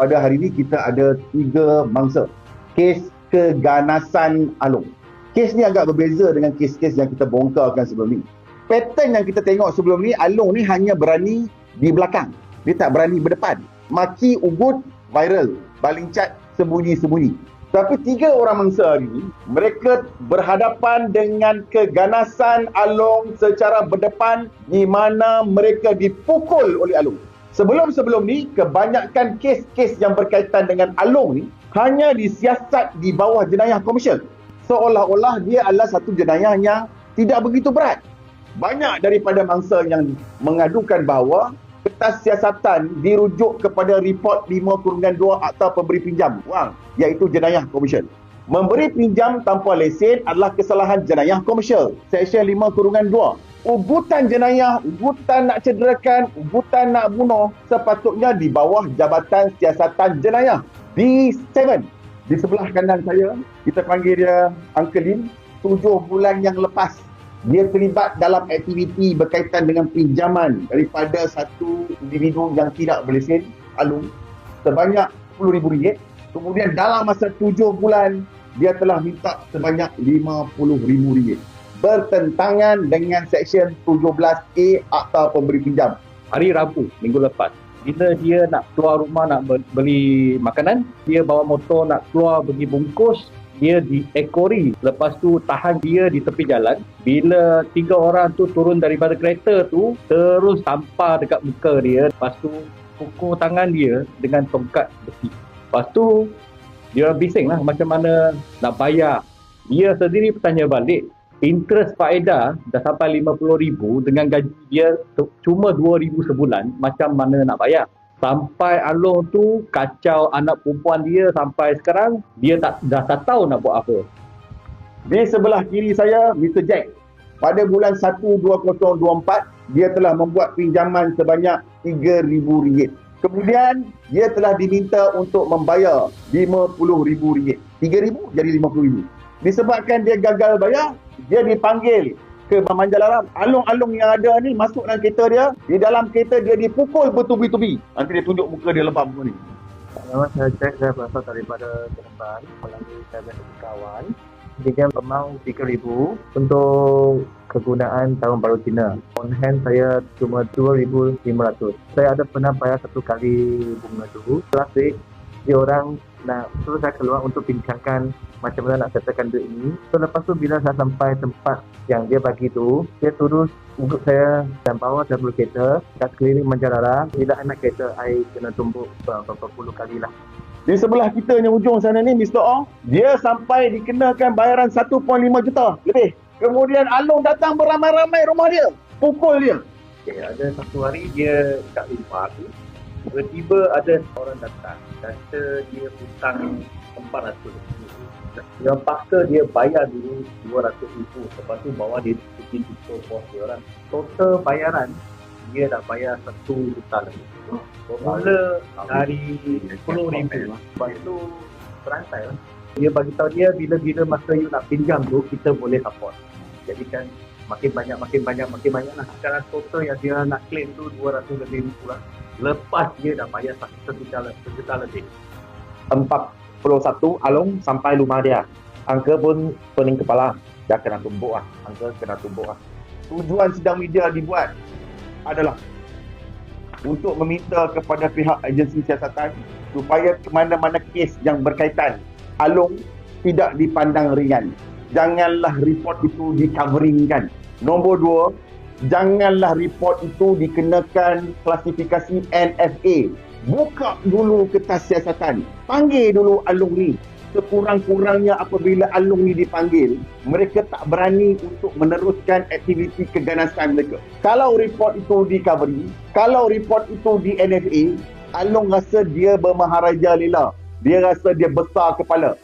pada hari ini kita ada tiga mangsa. Kes keganasan Along. Kes ni agak berbeza dengan kes-kes yang kita bongkarkan sebelum ni. Pattern yang kita tengok sebelum ni, Along ni hanya berani di belakang. Dia tak berani berdepan. Maki ugut viral. Baling cat sembunyi-sembunyi. Tapi tiga orang mangsa hari ini, mereka berhadapan dengan keganasan Along secara berdepan di mana mereka dipukul oleh Along. Sebelum-sebelum ni, kebanyakan kes-kes yang berkaitan dengan Along ni hanya disiasat di bawah jenayah komersial. Seolah-olah dia adalah satu jenayah yang tidak begitu berat. Banyak daripada mangsa yang mengadukan bahawa kertas siasatan dirujuk kepada report 5 kurungan 2 Akta Pemberi Pinjam wang iaitu jenayah komersial. Memberi pinjam tanpa lesen adalah kesalahan jenayah komersial. Seksyen 5 kurungan 2. Ugutan jenayah, ugutan nak cederakan, ugutan nak bunuh sepatutnya di bawah Jabatan Siasatan Jenayah. D7. Di sebelah kanan saya, kita panggil dia Uncle Lim. Tujuh bulan yang lepas dia terlibat dalam aktiviti berkaitan dengan pinjaman daripada satu individu yang tidak berlesen alung sebanyak RM10,000 kemudian dalam masa tujuh bulan dia telah minta sebanyak RM50,000 bertentangan dengan Seksyen 17A Akta Pemberi Pinjam. Hari Rabu minggu lepas bila dia nak keluar rumah nak beli makanan dia bawa motor nak keluar pergi bungkus dia diekori. Lepas tu tahan dia di tepi jalan. Bila tiga orang tu turun daripada kereta tu terus tampar dekat muka dia. Lepas tu pukul tangan dia dengan tongkat besi. Lepas tu dia bising lah macam mana nak bayar. Dia sendiri bertanya balik interest faedah dah sampai RM50,000 dengan gaji dia cuma RM2,000 sebulan macam mana nak bayar sampai Along tu kacau anak perempuan dia sampai sekarang dia tak dah tak tahu nak buat apa. Di sebelah kiri saya Mr Jack. Pada bulan 1 2024 dia telah membuat pinjaman sebanyak RM3000. Kemudian dia telah diminta untuk membayar RM50,000. RM3,000 jadi RM50,000. Disebabkan dia gagal bayar, dia dipanggil ke Manjalaram. Alung-alung yang ada ni masuk dalam kereta dia. Di dalam kereta dia dipukul bertubi-tubi. Nanti dia tunjuk muka dia lembab muka ni. Saya cek saya berasal daripada Seremban melalui dari kawan. Dia memang 3,000 untuk kegunaan tahun baru Cina. On hand saya cuma 2,500. Saya ada pernah bayar satu kali bunga dulu. Week, dia orang nak terus saya keluar untuk bincangkan macam mana nak settlekan duit ini. So lepas tu bila saya sampai tempat yang dia bagi tu, dia terus ugut saya dan bawa saya bulu kereta kat keliling Manjarara. Bila anak kereta, saya kena tumbuk beberapa puluh kali lah. Di sebelah kita yang ujung sana ni, Mr. Ong, dia sampai dikenakan bayaran 1.5 juta lebih. Kemudian Along datang beramai-ramai rumah dia. Pukul dia. Okay, ada satu hari dia kat rumah tu, tiba-tiba ada orang datang. Kata dia hutang 400 ribu yang paksa dia bayar dulu 200 ribu. Lepas tu bawa dia pergi tutup pos dia orang. Total bayaran dia dah bayar 1 juta lebih. Bermula dari 10 ribu. Lepas tu berantai lah. Dia bagi tahu dia bila-bila masa you nak pinjam tu kita boleh support. Jadi kan makin banyak makin banyak makin banyak lah sekarang total yang dia nak claim tu 200 lebih lah lepas dia dah bayar sejuta, sejuta lebih. 41 Along sampai rumah dia. Angka pun pening kepala. Dia kena tumbuk lah. Angka kena tumbuk lah. Tujuan sidang media dibuat adalah untuk meminta kepada pihak agensi siasatan supaya ke mana-mana kes yang berkaitan Along tidak dipandang ringan. Janganlah report itu di-coveringkan. Nombor dua, janganlah report itu dikenakan klasifikasi NFA. Buka dulu kertas siasatan. Panggil dulu Alung ni. Sekurang-kurangnya apabila Alung ni dipanggil, mereka tak berani untuk meneruskan aktiviti keganasan mereka. Kalau report itu di recovery, kalau report itu di NFA, Alung rasa dia bermaharaja lila. Dia rasa dia besar kepala.